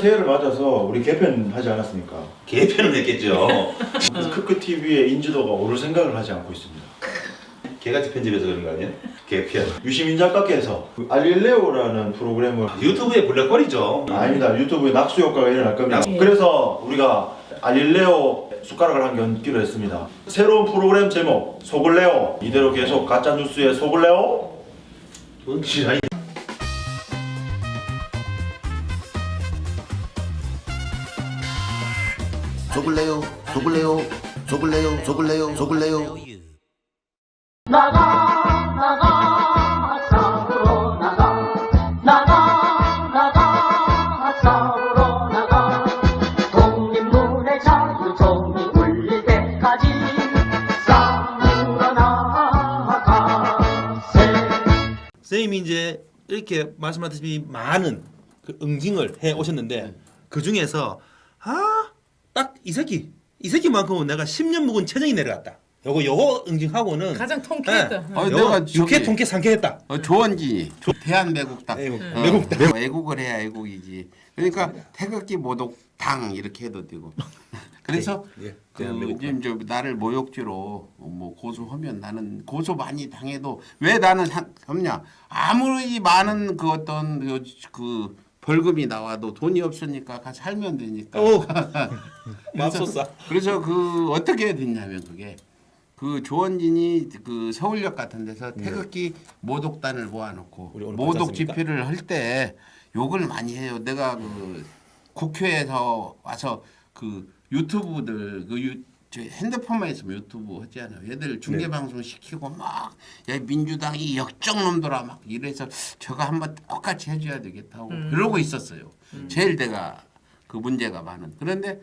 새해를 맞아서 우리 개편 하지 않았습니까? 개편을 했겠죠. 그래서 크크 TV의 인지도가 오를 생각을 하지 않고 있습니다. 개같이 편집해서 그런 거 아니에요? 개편. 유시민 작가께서 그 알릴레오라는 프로그램을 유튜브에 블랙홀이죠. 아닙니다. 유튜브에 낙수 효과가 일어날 겁니다. 그래서 우리가 알릴레오 숟가락을 한 개 얹기로 했습니다. 새로운 프로그램 제목 속을 내요. 이대로 계속 가짜 뉴스에 속을 내요. 뭔 지랄이. 속을래요 속을래요 속을래요 속을래요 속을래요. 나가 나가 싸우러 나가. 나가 나가 싸우러 나가. 독립문의 자유종이 이렇게 말씀하셨듯이 많은 그 응징을 해 오셨는데 그 중에서 아 딱 이 새끼 이 새끼만큼은 내가 10년 묵은 체정이 내려갔다. 요거 요거 응징하고는 가장 통쾌했다. 예, 어, 요거 내가 육회 통쾌 상쾌했다. 어, 조원지 대한매국당 애국, 어, 매국당. 매- 애국을 해야 애국이지 그러니까 태극기 모독당 이렇게 해도 되고 그래서 예, 그 대한매국당. 지금 저 나를 모욕죄로 어, 뭐 고소하면 나는 고소 많이 당해도 왜 나는 상, 없냐 아무리 많은 그 어떤 그, 그 벌금이 나와도 돈이 없으니까 가서 살면 되니까 오 맙소사. 그래서 그 어떻게 됐냐면 그게 그 조원진이 그 서울역 같은 데서 태극기 모독단을 모아놓고 모독? 집회를 할 때 욕을 많이 해요. 내가 그 국회에서 와서 그 유튜브들 그 유, 저 핸드폰만 있으면 유튜브 하잖아요. 얘들 중계 방송 시키고 막 야 민주당이 역정놈들아 막 이래서 저거 한번 똑같이 해줘야 되겠다고 그러고 있었어요. 제일 내가 그 문제가 많은. 그런데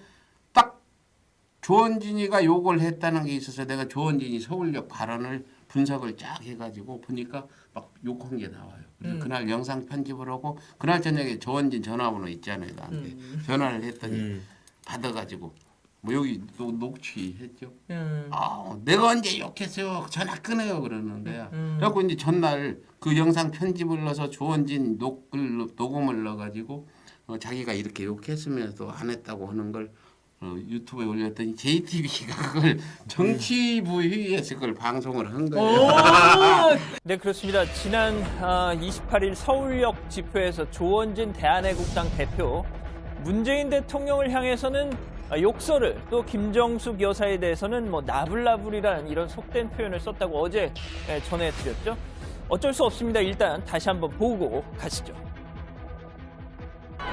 딱 조원진이가 욕을 했다는 게 있어서 내가 조원진이 서울역 발언을 분석을 쫙 해가지고 보니까 막 욕한 게 나와요. 그래서 그날 영상 편집을 하고 그날 저녁에 조원진 전화번호 있잖아요 나한테 전화를 했더니 음. 받아가지고 뭐 여기 또 녹취했죠. 음. 아, 내가 언제 욕했어요? 전화 끊어요 그러는 거야. 음. 그래갖고 이제 전날 그 영상 편집을 넣어서 조원진 녹을 녹음을 넣어가지고 어, 자기가 이렇게 욕했으면서 안 했다고 하는 걸 어, 유튜브에 올렸더니 JTBC가 그걸 정치부 회의에서 그걸 방송을 한 거예요. 오, 네, 그렇습니다. 지난 아, 28일 서울역 집회에서 조원진 대한애국당 대표 문재인 대통령을 향해서는 아, 욕설을 또 김정숙 여사에 대해서는 뭐 나불나불이라는 이런 속된 표현을 썼다고 어제 예, 전해드렸죠. 어쩔 수 없습니다. 일단 다시 한번 보고 가시죠.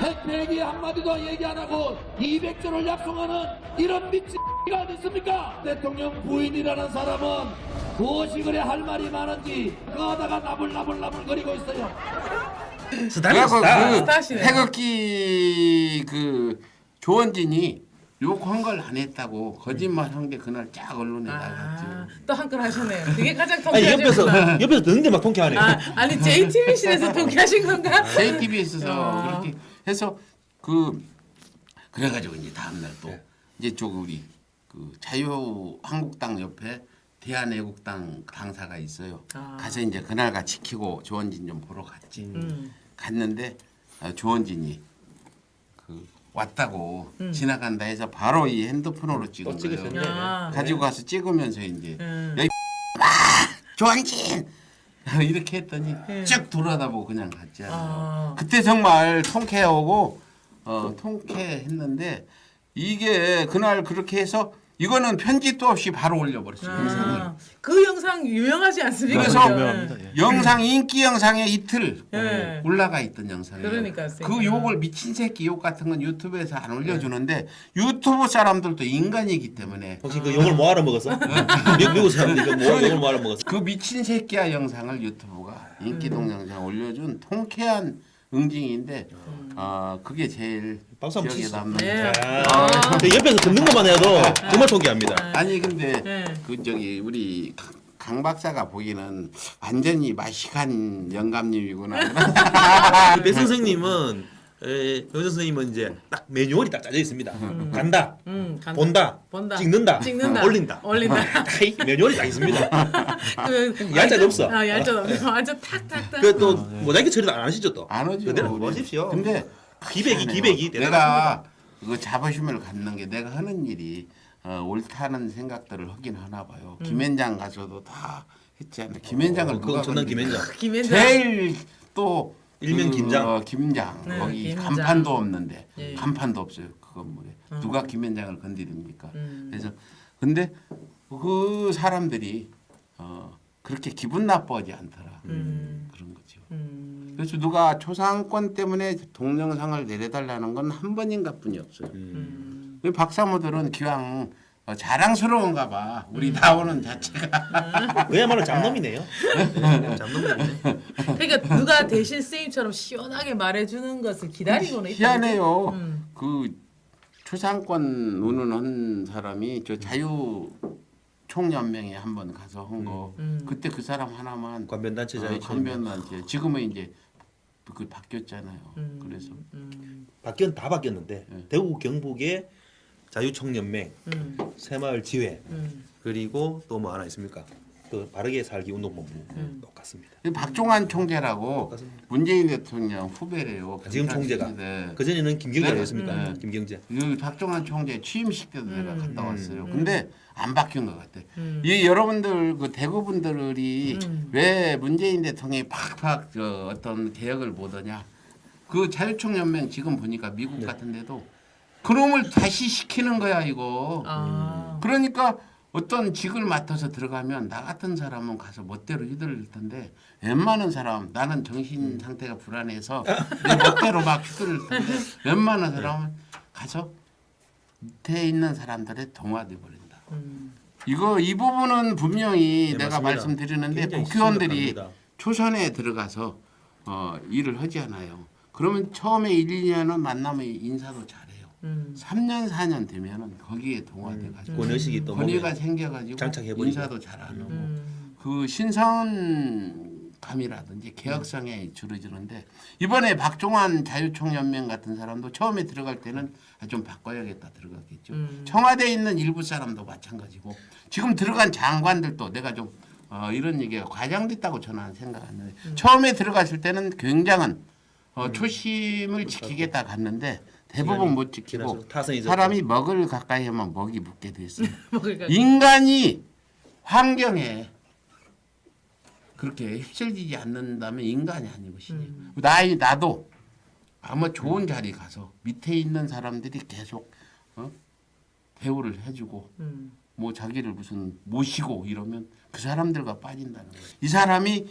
핵폐기 한마디도 얘기 안 하고 200조를 약속하는 이런 미친가 어딨습니까? 대통령 부인이라는 사람은 무엇이 그래 할 말이 많은지 그하다가 나불나불나불 거리고 있어요. 스타. 그. 태극기 그 조원진이 욕한 걸 안 했다고 거짓말 한 게 그날 쫙 언론에 나갔죠. 아, 또한건 하셨네요. 그게 가장 아니 옆에서 통쾌하셨구나. 옆에서 듣는데 막 통쾌하네. 아, 아니 JTBC에서 통쾌하신 건가? JTBC에서 어. 그렇게 해서 그 그래가지고 이제 다음날 또 네. 이제 쪽 우리 그 자유한국당 옆에 대한애국당 당사가 있어요. 아. 가서 이제 그날 가 지키고 조원진 좀 보러 갔지. 음. 갔는데 아, 조원진이 그 왔다고 음. 지나간다 해서 바로 이 핸드폰으로 찍은 또 찍으셨네. 거예요. 아, 가지고 가서 찍으면서 이제 음. 야, 이 조원진 이렇게 했더니 네. 쭉 돌아다보고 그냥 갔잖아요. 아. 그때 정말 통쾌하고 어, 통쾌했는데 이게 그날 그렇게 해서 이거는 편집도 없이 바로 올려버렸어요. 영상을. 아, 그 영상 유명하지 않습니까? 그래서 그죠? 유명합니다. 예. 영상 인기 영상에 이틀 예. 올라가 있던 영상이에요. 그러니까, 그 욕을 미친 새끼 욕 같은 건 유튜브에서 안 올려주는데 유튜브 사람들도 인간이기 때문에 혹시 그 욕을 뭐 알아 먹었어? 미- 미국 사람들이 그 뭐, 욕을 뭐 알아 먹었어? 그 미친 새끼야 영상을 유튜브가 인기 동영상 올려준 통쾌한 응징인데 아 그게 제일 박수 한번 기억에 치시죠. 남는. 네. 아, 근데 옆에서 듣는 것만 해도 정말 통쾌합니다. 아니 근데 네. 그 저기 우리 강- 강 박사가 보기는 완전히 마식한 영감님이구나. 배 선생님은 에, 여정 선생님은 이제 딱 매뉴얼이 딱 짜져 있습니다. 간다, 음, 간다. 본다, 본다. 찍는다, 찍는다. 올린다. 올린다. 타이 매뉴얼이 딱 있습니다. 그 얄짤 없어. 아, 얄짤 없어. 완전 탁탁탁. 그 또 모자이크 처리도 안 하시죠 또? 안 하죠. 그대로 보십시오. 근데 기백이 희한해요. 기백이 내가 그 자부심을 갖는 게 내가 하는 일이 어, 옳다는 생각들을 하긴 하나 봐요. 김현장 가서도 다 했잖아요. 김현장을 어, 그 누가 건드려? 김현장. 김현장. 제일 또 일면 그, 김장. 어, 김장 네, 거기 김장. 간판도 없는데 예. 간판도 없어요. 그 건물에 누가 김현장을 건드립니까? 음. 그래서 근데 그 사람들이 어, 그렇게 기분 나빠하지 않더라 음. 그런 거죠. 음. 그래서 누가 초상권 때문에 동영상을 내려달라는 건 한 번인가 뿐이 없어요. 음. 이 박사모들은 기왕 어, 자랑스러운가 봐. 우리 나오는 자체가. 그야말로 잡놈이네요. 잡놈이네. 그러니까 누가 대신 선생님처럼 시원하게 말해주는 것을 기다리고는 있다. 희한해요. 음. 그 초상권 운운한 사람이 저 자유 총연맹에 한번 가서 한 거. 음. 그때 그 사람 하나만 관변단체 자유 어, 관변단체 지금은 이제 그 바뀌었잖아요. 음. 그래서 음. 바뀌었 다 바뀌었는데 네. 대구 경북의 자유총연맹, 음. 새마을 지회 음. 그리고 또 뭐 하나 있습니까? 또 바르게 살기 운동본부 음. 똑같습니다. 이 박종환 총재라고 똑같습니다. 문재인 대통령 후배래요. 아, 지금 총재가 네. 그 전에는 김경재 네. 아니었습니까? 네. 김경재. 이 박종환 총재 취임식 때도 내가 음. 갔다 왔어요. 음. 근데 안 바뀐 것 같아. 음. 이 여러분들 그 대구 분들이 음. 왜 문재인 대통령이 팍팍 저 어떤 개혁을 못하냐? 그 자유총연맹 지금 보니까 미국 네. 같은데도 그놈을 다시 시키는 거야 이거. 아. 그러니까 어떤 직을 맡아서 들어가면 나 같은 사람은 가서 멋대로 휘둘릴 텐데 웬만한 사람 나는 정신 상태가 불안해서 내 멋대로 막 휘둘릴 텐데 웬만한 사람은 가서 밑에 있는 사람들의 동화돼 버린다. 음. 이거 이 부분은 분명히 네, 내가 맞습니다. 말씀드리는데 국회의원들이. 초선에 들어가서 어, 일을 하지 않아요. 그러면 처음에 1, 2년은 만나면 인사도 잘해요. 음. 3년 4년 되면은 거기에 동화돼 가지고 권의식이 또 권위가 생겨 가지고 장착해버리고. 인사도 잘하는 음. 그 신선감이라든지 개혁성에 줄어지는데 이번에 박종환 자유총연맹 같은 사람도 처음에 들어갈 때는 아, 좀 바꿔야겠다 들어갔겠죠. 음. 청와대에 있는 일부 사람도 마찬가지고 지금 들어간 장관들도 내가 좀 어, 이런 얘기가 과장됐다고 저는 생각하는데 음. 처음에 들어갔을 때는 굉장은 어, 초심을 지키겠다 갔는데 대부분 못 지키고 지나서 사람이 먹을 가까이 하면 먹이 붙게 됐어요. 뭐 그러니까 인간이 환경에 그렇게 휩쓸리지 않는다면 인간이 아닌 것이니 음. 나이 나도 아마 좋은 자리 가서 밑에 있는 사람들이 계속 어? 대우를 해주고 음. 뭐 자기를 무슨 모시고 이러면 그 사람들과 빠진다는 거예요. 이 사람이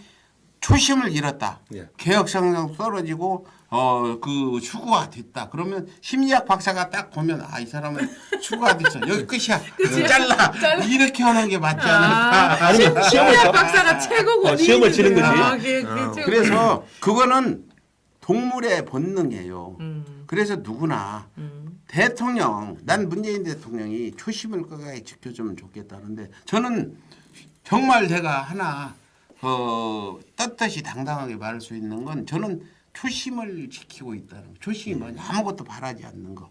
초심을 잃었다. 예. 개혁 성장 떨어지고 어그 추구가 됐다. 그러면 심리학 박사가 딱 보면 아 이 사람은 추구가 됐어. 여기 끝이야. 잘라. 잘라. 이렇게 하는 게 맞지 아, 않을까. 아니면 시험을 심리학 봐- 박사가 최고 어, 시험을 치는 거지. 아, 그게, 그게 어. 최고 그래서 그거는 동물의 본능이에요. 음. 그래서 누구나 음. 대통령, 난 문재인 대통령이 초심을 끝까지 지켜주면 좋겠다는데 저는 정말 제가 하나 어, 떳떳이 당당하게 말할 수 있는 건 저는 초심을 지키고 있다는 거. 초심이 뭐냐 아무것도 바라지 않는 거.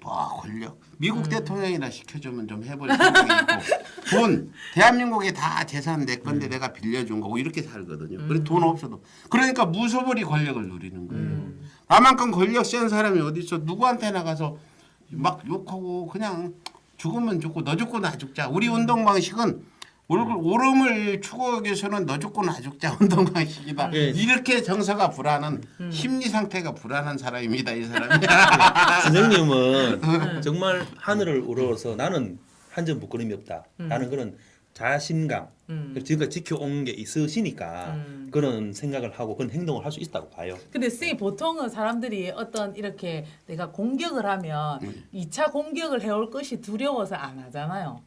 뭐 권력 미국 대통령이나 시켜주면 좀 해볼 생각이 있고 돈 대한민국이 다 재산 내 건데 내가 빌려준 거고 이렇게 살거든요. 그래 돈 없어도 그러니까 무소불위 권력을 누리는 거예요. 나만큼 권력 센 사람이 어디 있어? 누구한테 나가서 막 욕하고 그냥 죽으면 죽고 너 죽고 나 죽자. 우리 운동 방식은 얼굴 오름을 추구하기 위해서는 너 죽고 나 죽자 운동 방식이다. 예. 이렇게 정서가 불안한 심리 상태가 불안한 사람입니다. 이 사람이. 선생님은 정말 하늘을 우러러서 나는 한 점 부끄럼이 없다. 라는 그런 자신감, 음. 지금까지 지켜온 게 있으시니까 음. 그런 생각을 하고 그런 행동을 할 수 있다고 봐요. 근데 쌤 보통은 사람들이 어떤 이렇게 내가 공격을 하면 음. 이 2차 공격을 해올 것이 두려워서 안 하잖아요.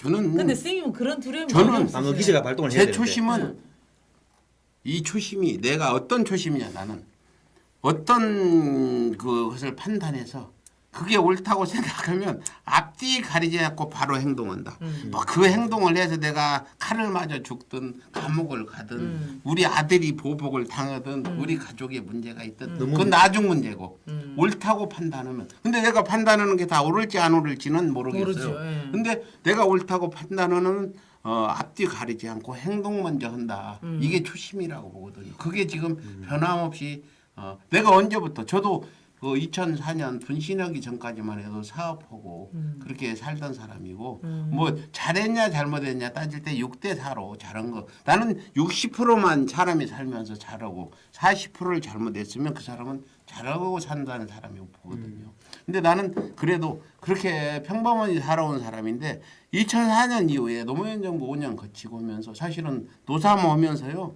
저는 근데 쌤은 그런 두려움이 저는 전혀 없으세요. 방어 기제가 발동을 해야 제 되는데. 초심은 이 초심이 내가 어떤 초심이냐 나는 어떤 그것을 판단해서 그게 옳다고 생각하면 앞뒤 가리지 않고 바로 행동한다. 음. 뭐그 행동을 해서 내가 칼을 맞아 죽든 감옥을 가든 음. 우리 아들이 보복을 당하든 우리 가족에 문제가 있든 너무- 그건 나중 문제고 음. 옳다고 판단하면 근데 내가 판단하는 게 다 옳을지 안 옳을지는 모르겠어요. 모르죠, 예. 근데 내가 옳다고 판단하는 어, 앞뒤 가리지 않고 행동 먼저 한다. 음. 이게 초심이라고 보거든요. 그게 지금 변함없이 어, 내가 언제부터 저도 그 2004년 분신하기 전까지만 해도 사업하고 음. 그렇게 살던 사람이고 뭐 잘했냐 잘못했냐 따질 때 6대 4로 잘한 거 나는 60%만 사람이 살면서 잘하고 40%를 잘못했으면 그 사람은 잘하고 산다는 사람이고 보거든요. 근데 나는 그래도 그렇게 평범하게 살아온 사람인데 2004년 이후에 노무현 정부 5년 거치고 오면서 사실은 노사모 오면서요.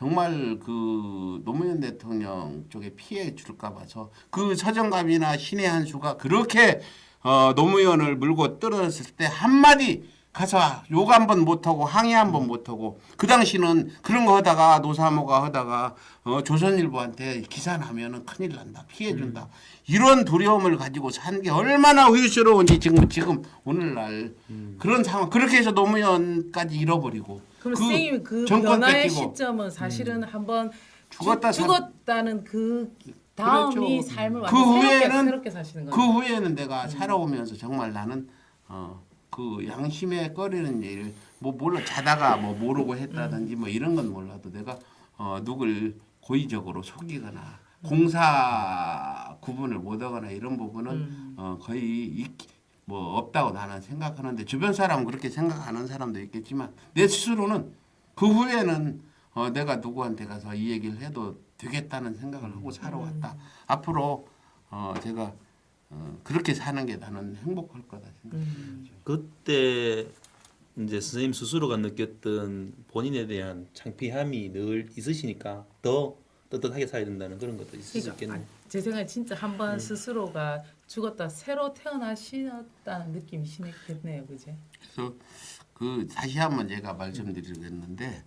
정말 그 노무현 대통령 쪽에 피해 줄까 봐서 그 서정갑이나 신의 한 수가 그렇게 어, 노무현을 물고 떨어졌을 때 한마디 가서 욕 한 번 못하고 항의 한 번 못하고 그 당시는 그런 거 하다가 노사모가 하다가 어, 조선일보한테 기사 나면은 큰일 난다 피해 준다. 이런 두려움을 가지고 산 게 얼마나 후유스러운지 지금 지금 오늘날 그런 상황 그렇게 해서 노무현까지 잃어버리고 그럼 선생님 그 정권 변화의 뺏기고. 시점은 사실은 한번 죽었다 죽, 살- 죽었다는 그 다음이 그렇죠. 삶을 그 완전 새롭게, 후에는 새롭게 사시는 그 거예요. 후에는 내가 살아오면서 정말 나는 어, 그 양심에 꺼리는 일, 뭐 몰라 자다가 뭐 모르고 했다든지 뭐 이런 건 몰라도 내가 어, 누굴 고의적으로 속이거나 공사 구분을 못하거나 이런 부분은 음. 어, 거의 있, 뭐 없다고 나는 생각하는데 주변 사람은 그렇게 생각하는 사람도 있겠지만 내 스스로는 그 후에는 어, 내가 누구한테 가서 이 얘기를 해도 되겠다는 생각을 하고 살아왔다. 앞으로 어, 제가 어, 그렇게 사는 게 나는 행복할 거다 생각합니다. 그때 이제 선생님 스스로가 느꼈던 본인에 대한 창피함이 늘 있으시니까 더 떳떳하게 살아야 된다는 그런 것도 있을 수 그러니까 있겠네요. 아, 제 생각에 진짜 한번 스스로가 죽었다 새로 태어나시다는 느낌이 심했겠네요, 그제? 그래서 그 다시 한번 제가 말씀드리겠는데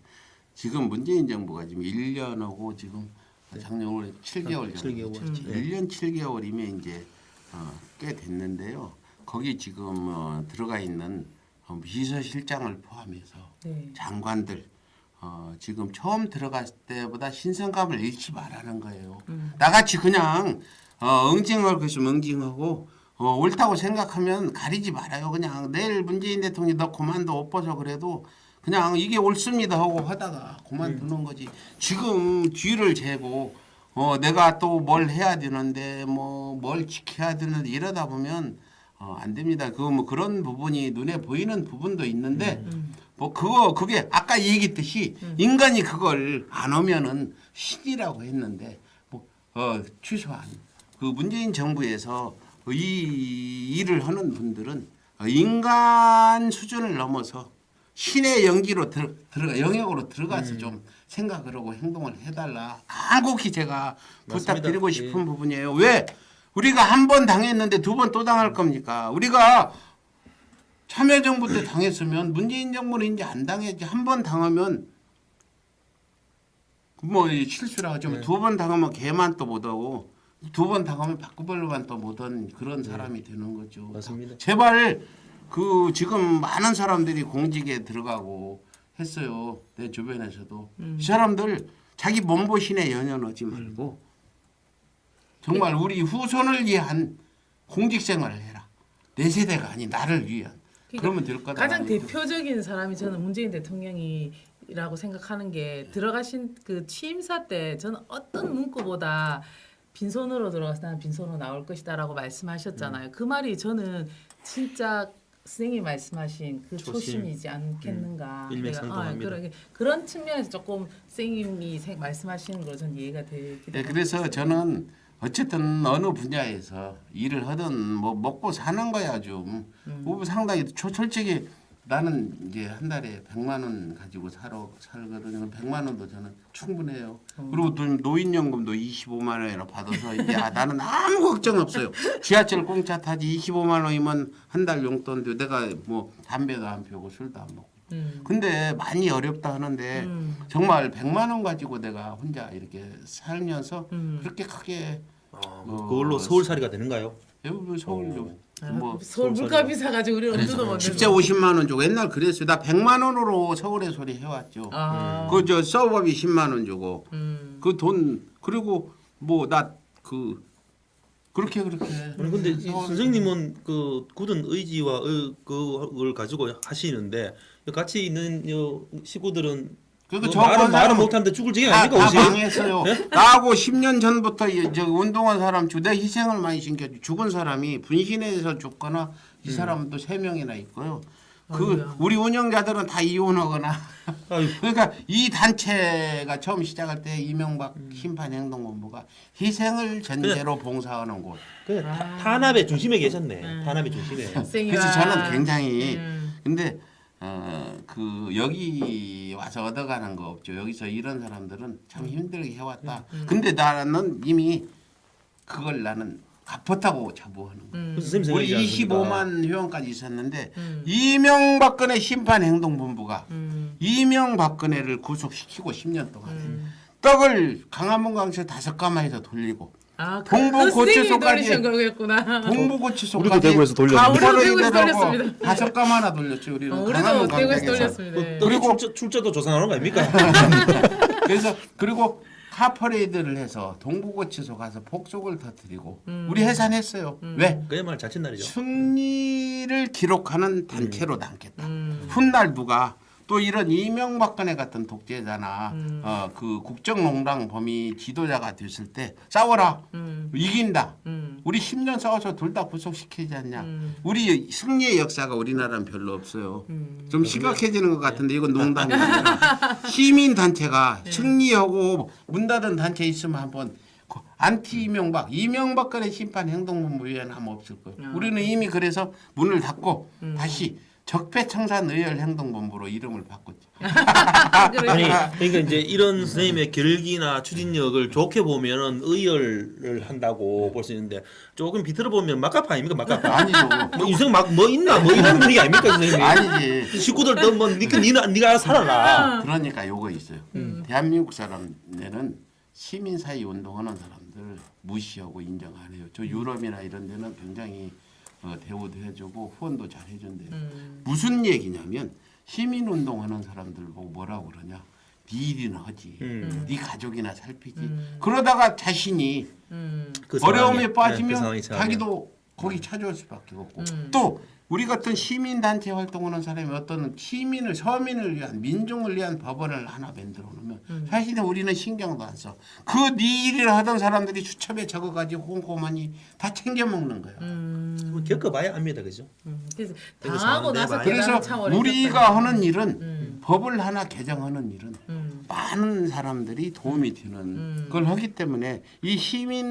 지금 문재인 정부가 지금 1년하고 지금 작년 올해 7개월 정도 7개월. 됐죠. 네. 1년 7개월이면 이제 어, 꽤 됐는데요. 거기 지금 어, 들어가 있는 어, 비서실장을 포함해서 네. 장관들 어, 지금 처음 들어갔을 때보다 신선감을 잃지 말라는 거예요. 음. 나같이 그냥 어, 응징할 것이면 응징하고 어, 옳다고 생각하면 가리지 말아요. 그냥 내일 문재인 대통령이 너 그만둬 엎어서 그래도 그냥 이게 옳습니다 하고 하다가 그만두는 거지. 지금 뒤를 재고 어, 내가 또 뭘 해야 되는데 뭐 뭘 지켜야 되는데 이러다 보면 어, 안 됩니다. 그 뭐 그런 부분이 눈에 보이는 부분도 있는데 뭐 그거 그게 아까 얘기했듯이 인간이 그걸 안 하면은 신이라고 했는데 뭐 어, 취소한 그 문재인 정부에서 이 일을 하는 분들은 어, 인간 수준을 넘어서 신의 연기로 들, 들어가 영역으로 들어가서 좀 생각을 하고 행동을 해달라 간곡히 제가 맞습니다. 부탁드리고 예. 싶은 부분이에요. 왜 우리가 한 번 당했는데 두 번 또 당할 겁니까? 우리가 참여정부 때 당했으면 문재인 정부는 이제 안 당했지 한 번 당하면 뭐 실수라 하지만 네. 두번 당하면 개만 또 못하고 두 번 당하면 바꾸벌로만 또 못한 그런 사람이 되는 거죠. 네. 맞습니다. 제발 그 지금 많은 사람들이 공직에 들어가고 했어요. 내 주변에서도 이 사람들 자기 몸보신에 연연하지 말고 정말 우리 후손을 위한 공직 생활을 해라. 내 세대가 아닌 나를 위한. 그러면 될 거다. 가장 대표적인 사람이 저는 문재인 대통령이라고 생각하는 게 들어가신 그 취임사 때 저는 어떤 문구보다 빈손으로 들어가서 나는 빈손으로 나올 것이다라고 말씀하셨잖아요. 그 말이 저는 진짜 선생님이 말씀하신 그 초심. 초심 이지 않겠는가. 음. 일맥상통합니다. 그런, 그런 측면에서 조금 선생님이 생- 말씀하시는 거 저는 이해가 되기도 네. 그래서 저는 어쨌든 어느 분야에서 일을 하든 뭐 먹고 사는 거야 좀. 뭐 상당히 초- 솔직히 나는 이제 한 달에 100만 원 가지고 살아 살거든요. 100만 원도 저는 충분해요. 그리고 또 노인연금도 25만 원이나 받아서 이제 아, 나는 아무 걱정 없어요. 지하철 공짜 타지 25만 원이면 한 달 용돈도 내가 뭐 담배도 안 피우고 술도 안 먹고. 음. 근데 많이 어렵다 하는데 음. 정말 100만 원 가지고 내가 혼자 이렇게 살면서 음. 그렇게 크게 아, 뭐 그걸로 서울살이가 되는가요? 여기 서울 뭐 아, 서울 물가 비싸가지고 우리 엄두도 못 내고. 50만 원 주고 옛날 그랬어요. 나 100만 원으로 서울에 소리 해왔죠. 아, 그 저 서버비 10만 원 주고 음. 그 돈 그리고 뭐 나 그 그렇게 그렇게 아니 근데 이 서울- 선생님은 그 굳은 의지와 의- 그걸 가지고 하시는데 같이 있는 요 식구들은 그러니까 뭐저 말은 사람은 말은 못하는데 죽을 지경 다, 아닙니까 다 옷이? 망했어요. 나하고 10년 전부터 이- 저 운동한 사람 주내 희생을 많이 신겨 죽은 사람이 분신해서 죽거나 이 사람도 세 명이나 있고요. 그. 우리 운영자들은 다 이혼하거나 아유, 그러니까 이 단체가 처음 시작할 때 이명박 심판 행동본부가 희생을 전제로 봉사하는 곳. 그 타- 탄압의 중심에 계셨네. 음. 탄압의 중심에. 그래서 저는 굉장히 음. 근데 어, 그 여기 와서 얻어가는 거 없죠. 여기서 이런 사람들은 참 힘들게 해왔다. 음. 근데 나는 이미 그걸 나는 갚았다고 자부하는 거야. 음. 선생님 우리 생각이지 않습니까? 25만 회원까지 있었는데 음. 이명박근혜 심판행동본부가 음. 이명박근혜를 구속시키고 10년 동안 음. 떡을 강화문광에서 다섯 가마에서 돌리고 아, 그, 동부 돌리신 거겠구나. 동부고치소까지 우리도 대구에서 돌렸는데. 아, 우리도 대구에서 돌렸습니다. 다섯 가마나 돌렸죠 우리는 어, 우리도 강화문 대구에서 광장에서. 돌렸습니다. 예. 또 그리고 출제, 출제도 조사하는 거 아닙니까? 그래서 그리고 카퍼레이드를 해서 동부고치소 가서 폭속을 터뜨리고 음. 우리 해산했어요. 왜? 그야말로 자칫 날이죠. 승리를 기록하는 단체로 남겠다. 음. 훗날 누가 또 이런 이명박근혜 같은 독재자나 음. 어, 그 국정농단 범위 지도자가 됐을 때 싸워라 음. 이긴다. 음. 우리 10년 싸워서 둘 다 구속시키지 않냐. 음. 우리 승리의 역사가 우리나라는 별로 없어요. 음. 좀 심각해지는 것 같은데 이건 농담이 아니라 시민 단체가 네. 승리하고 문 닫은 단체 있으면 한번 그 안티 이명박 이명박근혜 심판 행동본부 위원 하면 없을 거예요. 아. 우리는 이미 그래서 문을 닫고 음. 다시 적폐청산 의열 행동본부로 이름을 바꿨죠. 아니 그러니까 이제 이런 선생님의 결기나 추진력을 좋게 보면은 의열을 한다고 볼 수 있는데 조금 비틀어 보면 막가파 아닙니까 막가파 아니죠. 뭐 인생 막 뭐 있나 뭐 이런 분위기 아닙니까 선생님 아니지. 식구들 너뭐 니가 니가 니가 살아라 그러니까 요거 있어요. 음. 대한민국 사람들은 시민 사회 운동하는 사람들 무시하고 인정 안 해요. 저 유럽이나 이런 데는 굉장히 어, 대우도 해주고 후원도 잘 해준대요. 음. 무슨 얘기냐면 시민 운동하는 사람들 보고 뭐라고 그러냐? 네 일이나 하지. 음. 네 가족이나 살피지. 음. 그러다가 자신이 음. 그 어려움에 네, 그 빠지면 상황이. 자기도 거기 찾아올 수밖에 없고 음. 또 우리 같은 시민 단체 활동하는 사람이 어떤 시민을 서민을 위한 민중을 위한 법원을 하나 만들어 놓으면 음. 사실은 우리는 신경도 안 써. 그 네 일을 하던 사람들이 수첩에 적어가지고 꼼꼼하니 다 챙겨 먹는 거야. 음. 뭐 겪어봐야 압니다 그죠? 음. 그래서 그래서 당하고 사는데 나서 그래서 깨달은 참 어렵겠다. 우리가 하는 일은 음. 법을 하나 개정하는 일은 음. 많은 사람들이 도움이 되는 음. 걸 하기 때문에 이 시민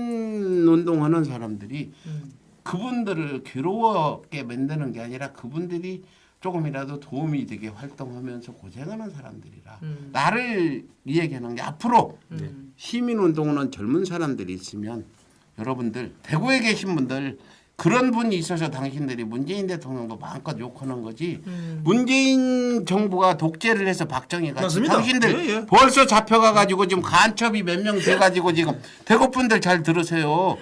운동하는 사람들이 음. 그분들을 괴로웠게 만드는 게 아니라 그분들이 조금이라도 도움이 되게 활동하면서 고생하는 사람들이라 음. 나를 이야기하는 게 앞으로 음. 시민 운동은 젊은 사람들이 있으면 여러분들 대구에 계신 분들 그런 분이 있어서 당신들이 문재인 대통령도 마음껏 욕하는 거지 음. 문재인 정부가 독재를 해서 박정희 같이 맞습니다. 당신들 예, 예. 벌써 잡혀가 가지고 지금 간첩이 몇 명 돼 가지고 지금 대구 분들 잘 들으세요.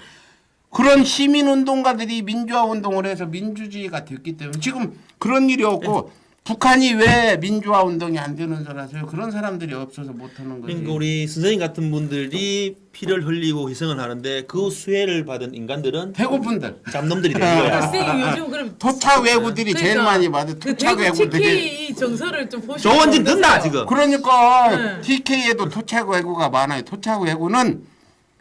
그런 시민 운동가들이 민주화 운동을 해서 민주주의가 됐기 때문에 지금 그런 일이 없고 북한이 왜 민주화 운동이 안 되는 줄 아세요? 그런 사람들이 없어서 못 하는 거지. 그러니까 우리 선생님 같은 분들이 피를 흘리고 희생을 하는데 그 수혜를 받은 인간들은 대구 분들 잡놈들이 되는 거야. 선생님 요즘 그럼 토착 외구들이 제일 그러니까 많이 받아. 그 토착 대구 외구들이. TK 정서를 좀 보시고 조원진 듣나 지금? 그러니까 네. TK에도 토착 외구가 많아요. 토착 외구는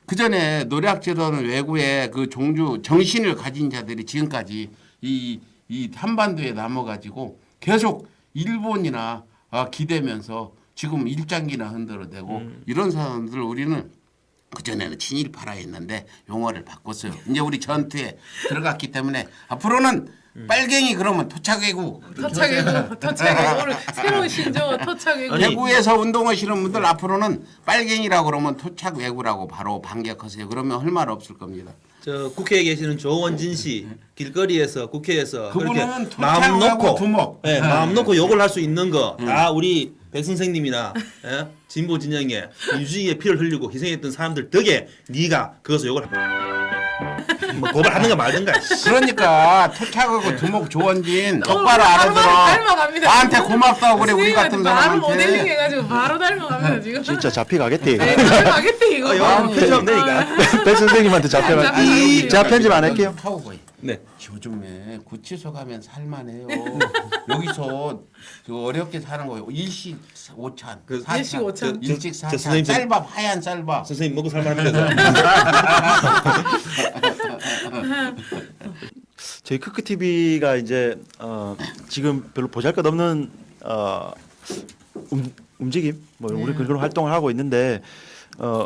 그 전에 노략질하는 외구의 그 종주 정신을 가진 자들이 지금까지 이, 이 한반도에 남아가지고 계속 일본이나 어, 기대면서 지금 일장기나 흔들어대고 음. 이런 사람들 우리는 그 전에는 친일파라 했는데 용어를 바꿨어요. 이제 우리 전투에 들어갔기 때문에 앞으로는 음. 빨갱이 그러면 토착 외구 터차게고 터차게고 오늘 새로운 신조어 터차게고 아니, 대구에서 운동하시는 분들 앞으로는 빨갱이라고 그러면 토착 외구라고 바로 반격하세요. 그러면 할 말 없을 겁니다. 저 국회에 계시는 조원진 씨 길거리에서 국회에서 그분은 그렇게 토착하고 마음 놓고 두목. 예, 마음 놓고 욕을 할 수 있는 거 다 우리 백 선생님이나 예? 진보 진영에 민주주의의 피를 흘리고 희생했던 사람들 덕에 네가 그것을 욕을 뭐 고발하는가 말든가. 씨. 그러니까 토착하고 두목 조원진 똑바로 바로 알아들어. 닮아갑니다. 나한테 고맙다고 그래 우리 같은 바로 모델링 사람한테. 해가지고 바로 닮아갑니다 지금. 진짜 잡혀가겠대. 네, 닮아가겠대 이거. 어, 영화 편집하면 되니까. 백 선생님한테 잡혀가. 제가 편집 안 할게요. 카우보이. 네. 요즘에 구치소 가면 살만해요. 여기서 그 어렵게 사는 거예요. 일식 오찬, 그 사찬, 일식 오찬. 일식 저- 저 사찬, 선생님 저- 쌀밥 하얀 쌀밥. 선생님 먹고 살만합니다. 저희 크크 TV가 이제 어, 지금 별로 보잘것없는 어, 움, 움직임 뭐 우리 그런 활동을 하고 있는데 어,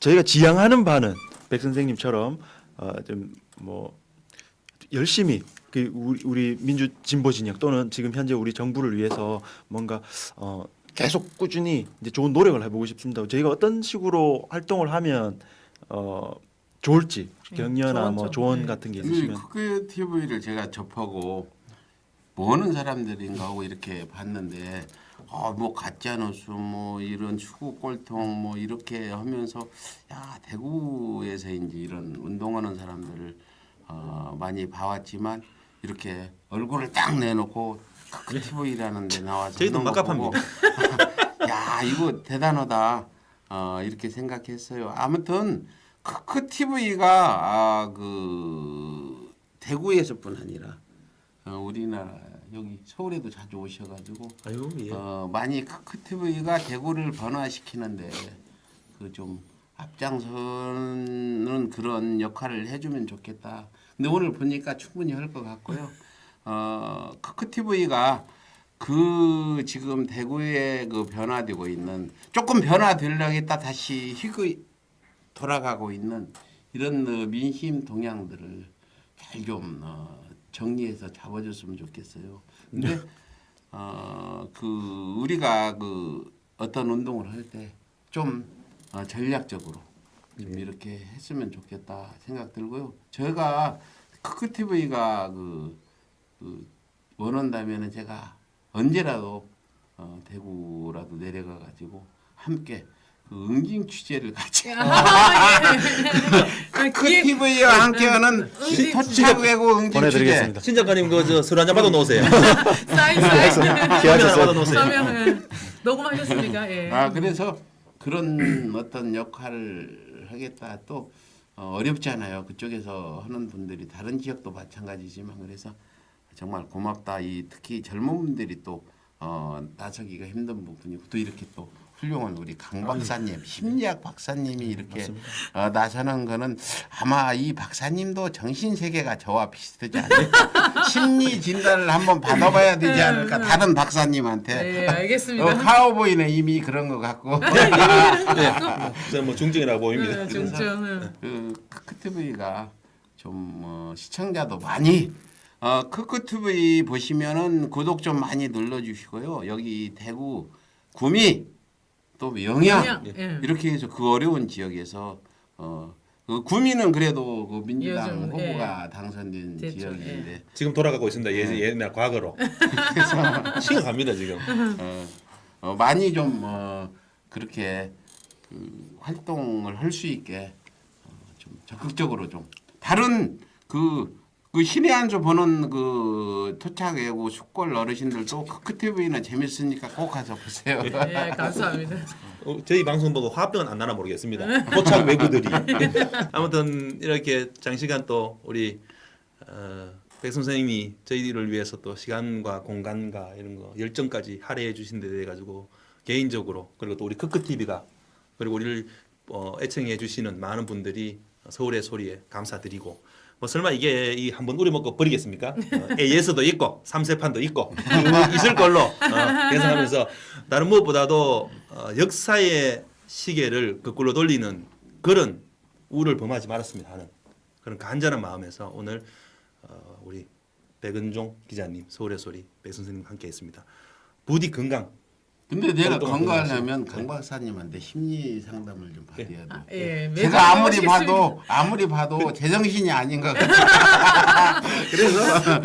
저희가 지향하는 바는 백 선생님처럼 어, 좀 뭐 열심히 그 우리, 우리 민주 진보 진영 또는 지금 현재 우리 정부를 위해서 뭔가 어, 계속 꾸준히 이제 좋은 노력을 해보고 싶습니다. 저희가 어떤 식으로 활동을 하면 어, 좋을지 격려나 조언 뭐 좀, 조언 네. 같은 게이 있으시면 크크 TV를 제가 접하고 뭐 하는 사람들인가 하고 이렇게 봤는데 아, 뭐 가짜 뉴스 뭐 이런 축구 꼴통 뭐 이렇게 하면서 야 대구에서 이제 이런 운동하는 사람들을 어, 많이 봐왔지만 이렇게 얼굴을 딱 내놓고 크크 TV라는 데 나와서 저희도 하는 거. 보고 야 이거 대단하다 어, 이렇게 생각했어요. 아무튼 크크 TV가 아, 그 대구에서뿐 아니라 어, 우리나라 여기 서울에도 자주 오셔가지고 아유 예. 어, 많이 크크 TV가 대구를 변화시키는데 그 좀 앞장서는 그런 역할을 해주면 좋겠다. 근데 오늘 보니까 충분히 할 것 같고요. 어, 크크 TV가 그 지금 대구에 그 변화되고 있는 조금 변화되려겠다 다시 희귀 돌아가고 있는 이런 어, 민심 동향들을 잘 좀 어, 정리해서 잡아줬으면 좋겠어요. 근데 어, 그 우리가 그 어떤 운동을 할 때좀 어, 전략적으로 좀 이렇게 했으면 좋겠다 생각 들고요. 저희가 크크 TV가 그, 그 원한다면은 제가 언제라도 어, 대구라도 내려가 가지고 함께 그 응징 취재를 같이 아, 그 기획- TV와 함께하는 응징 토착 외고 응징 취재. 보내드리겠습니다. 신 작가님 그저 술 한잔 받아 놓으세요. 사인 사인. 서면 하나 기하셨어요? 받아 놓으세요. 서면 예. 녹음하셨습니까? 예. 아 그래서 그런 어떤 역할을 하겠다 또 어, 어렵잖아요 그쪽에서 하는 분들이 다른 지역도 마찬가지지만 그래서 정말 고맙다 이 특히 젊은 분들이 또 어, 나서기가 힘든 부분이고 또 이렇게 또 훌륭한 우리 강 박사님 심리학 박사님이 이렇게 어, 나서는 거는 아마 이 박사님도 정신 세계가 저와 비슷하지 않을까? 심리 진단을 한번 받아봐야 되지 않을까? 다른 박사님한테. 네, 알겠습니다. 어, 카우보이는 이미 그런 것 같고. 네. 저는 뭐 중증이라고 보입니다. 네, 중증. 그 크크TV가 좀 어, 시청자도 많이 어, 크크TV 보시면은 구독 좀 많이 눌러주시고요. 여기 대구 구미 또 영양 영양, 예. 이렇게 해서 그 어려운 지역에서 어, 그 구미는 그래도 그 민주당 요즘, 후보가 당선된 됐죠, 지역인데 지금 돌아가고 있습니다. 예, 옛날 과거로. 심각합니다 지금. 어, 어, 많이 좀 어, 그렇게 그 활동을 할 수 있게 어, 좀 적극적으로 좀 다른 그, 그 신의 한수 보는 그 토착 외고 숙골 어르신들도 크크 TV는 재밌으니까 꼭 가서 보세요. 예, 감사합니다. 어, 저희 방송 보고 화병은 안 나나 모르겠습니다. 포착 외구들이. 아무튼 이렇게 장시간 또 우리 어, 백 선생님이 저희를 위해서 또 시간과 공간과 이런 거 열정까지 할애해 주신 데 대해 가지고 개인적으로 그리고 또 우리 크크 TV가 그리고 우리를 어, 애청해 주시는 많은 분들이 서울의 소리에 감사드리고 뭐 설마 이게 이 한번 우리 먹고 버리겠습니까? 어, AS도 있고 삼세판도 있고 쭉 있을 걸로 어, 계산하면서 다른 무엇보다도 어, 역사의 시계를 거꾸로 돌리는 그런 우를 범하지 말았으면 하는 그런 간절한 마음에서 오늘 어, 우리 백은종 기자님 서울의 소리 백 선생님 함께 했습니다. 부디 건강 근데 내가 건강하려면 강 박사님한테 심리 상담을 좀 받아야 돼. 아, 예, 매주 제가 아무리 봐도 아무리 봐도 제정신이 아닌 것 같아. 그래서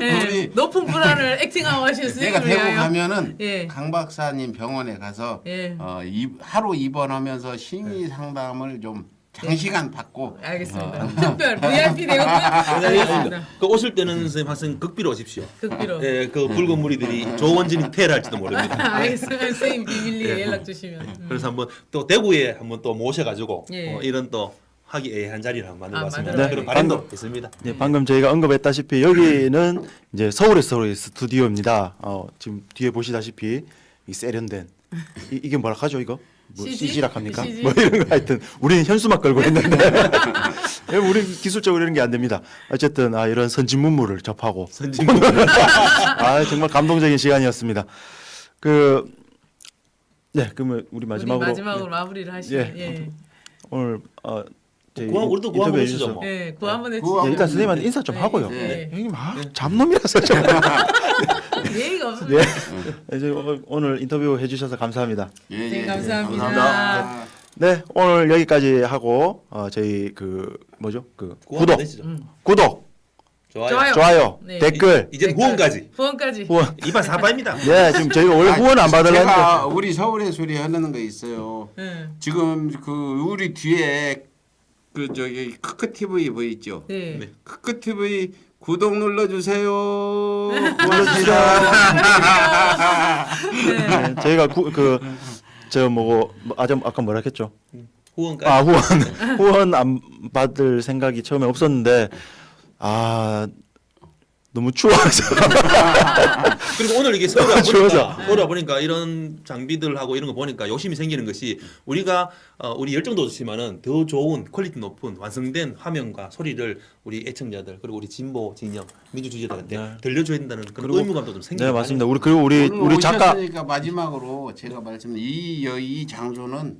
예, 우리 높은 불안을 액팅하고 수 내가 대구. 가면은 예. 강 박사님 병원에 가서 예. 어, 이, 하루 입원하면서 심리 네. 상담을 좀 장시간 받고 알겠습니다. 어. 특별 VIP 알겠습니다. 그 오실 때는 선생님 항상 극비로 오십시오. 극비로. 예, 그 붉은 무리들이 조원진이 퇴할지도 모릅니다. 알겠습니다. 선생님 비밀리에 예. 연락 주시면. 음. 그래서 한번 또 대구에 한번 또 모셔가지고 예. 어, 이런 또 화기애애한 자리를 한번 아, 만들어봤습니다. 만들어요. 그런 네. 바람도 방금- 있습니다. 네, 방금 저희가 언급했다시피 여기는 이제 서울에서의 스튜디오입니다. 어, 지금 뒤에 보시다시피 이 세련된 이, 이게 뭐라 하죠 이거? 뭐 CG? CG라 합니까? CG? 뭐 이런 거 하여튼 우리는 현수막 걸고 있는데 우리 기술적으로 이런 게 안 됩니다. 어쨌든 아, 이런 선진 문물을 접하고 선진국 아 정말 감동적인 시간이었습니다. 그 네, 그러면 우리 마지막으로 우리 마지막으로 마무리를 하시면 예. 예. 오늘 어, 구하- 우리도 구하 보시죠, 주셔서 뭐. 예, 구 한번. 한번 예, 일단 선생님한테 인사 좀 네, 하고요. 네. 여기 막 잡놈이라서 좀. 예의가 없습니다. 네. 이제 오- 오늘 인터뷰 해주셔서 감사합니다. 예, 네, 예, 감사합니다. 감사합니다. 네, 오늘 여기까지 하고 어, 저희 그 뭐죠? 그 구하 구독, 되시죠. 구독, 좋아요. 좋아요. 좋아요, 네. 댓글, 이제 후원까지 후원까지. 후원. 이반 사바입니다. 네, 지금 저희가 원래 후원 안 받으려는데 제가 우리 서울의 소리 하는 거 있어요. 예. 지금 그 우리 뒤에 그 저기 크크 TV 보이죠? 네. 네. 크크 TV 구독 눌러주세요. 네, 저희가 그저 뭐고 뭐, 아까 아까 뭐라 했죠? 후원까지. 아 후원 후원 안 받을 생각이 처음에 없었는데 아 너무 추워서 그리고 오늘 이게 서울 추워서. 와보니까 서울 와보니까 이런 장비들하고 이런 거 보니까 욕심이 생기는 것이 우리가 어, 우리 열정도 좋지만은 더 좋은 퀄리티 높은 완성된 화면과 소리를 우리 애청자들 그리고 우리 진보 진영 민주주의자들한테 네. 들려줘야 된다는 그런 의무감도 좀 생기고 네 맞습니다. 우리 그리고 우리 우리 작가 오셨으니까 마지막으로 제가 말씀드린 이, 여- 이 장소는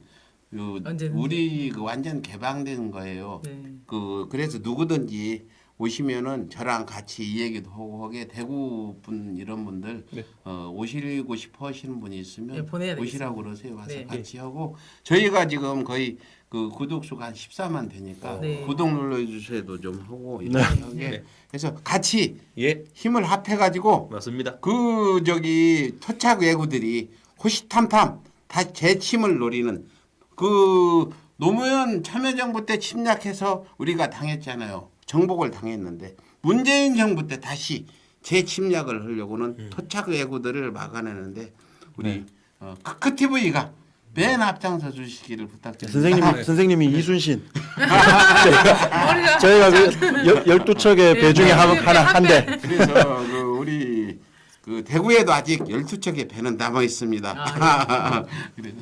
그. 우리 그 완전 개방된 거예요. 네. 그 그래서 누구든지 오시면은 저랑 같이 이 얘기도 하고 하게 대구 분 이런 분들 네. 어, 오시고 싶어 하시는 분이 있으면 네, 오시라고 그러세요. 와서 네. 같이 하고 저희가 지금 거의 그 구독 수가 한 14만 되니까 네. 구독 눌러 주셔도 좀 하고 네. 이렇게 네. 그래서 같이 예 힘을 합해 가지고 맞습니다. 그 저기 토착 외구들이 호시탐탐 다 재침을 노리는 그 노무현 참여정부 때 침략해서 우리가 당했잖아요. 정복을 당했는데 문재인 정부 때 다시 재침략을 하려고는 토착 외구들을 막아내는데 우리 어, 크크 TV가 맨 앞장서 주시기를 부탁드립니다. 선생님 선생님이 이순신. 머리가 저희가 그 열두 척의 배 중에 한, 하나 한 대. 그래서 그 우리 그 대구에도 아직 12척의 배는 남아 있습니다. 그래서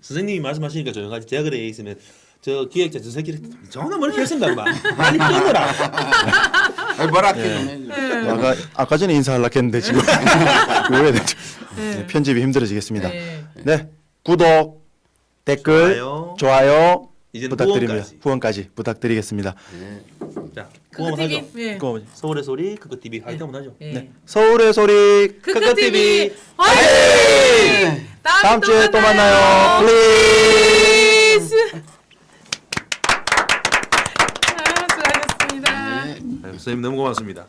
선생님이 말씀하시니까 조용하지. 제가 그래 있으면 저 기획자 저 새끼를 전화 뭐 이렇게 했습니다. 막 많이 끊어라. 아니, 뭐라 좀 해줘. 아까 아까 전에 인사하려고 했는데 지금 왜 되죠? 네, 편집이 힘들어지겠습니다. 네. 네, 구독, 댓글, 좋아요. 좋아요, 이제는 부탁드립니다. 후원까지. 후원까지 부탁드리겠습니다. 자, 크크 후원 TV. 하죠. 예. 그거 뭐지? 서울의 소리 그거 TV 화이팅 한번 하죠. 예. 네. 서울의 소리 크크 TV. 화이팅! 네. 다음 주에 또 만나요. 플리즈. 아, 수고하셨습니다. 아유, 선생님 너무 고맙습니다.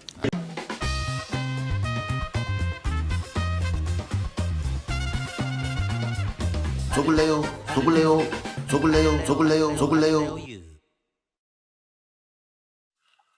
속을래요? 속을래요? 속을래요? 속을래요? 속을래요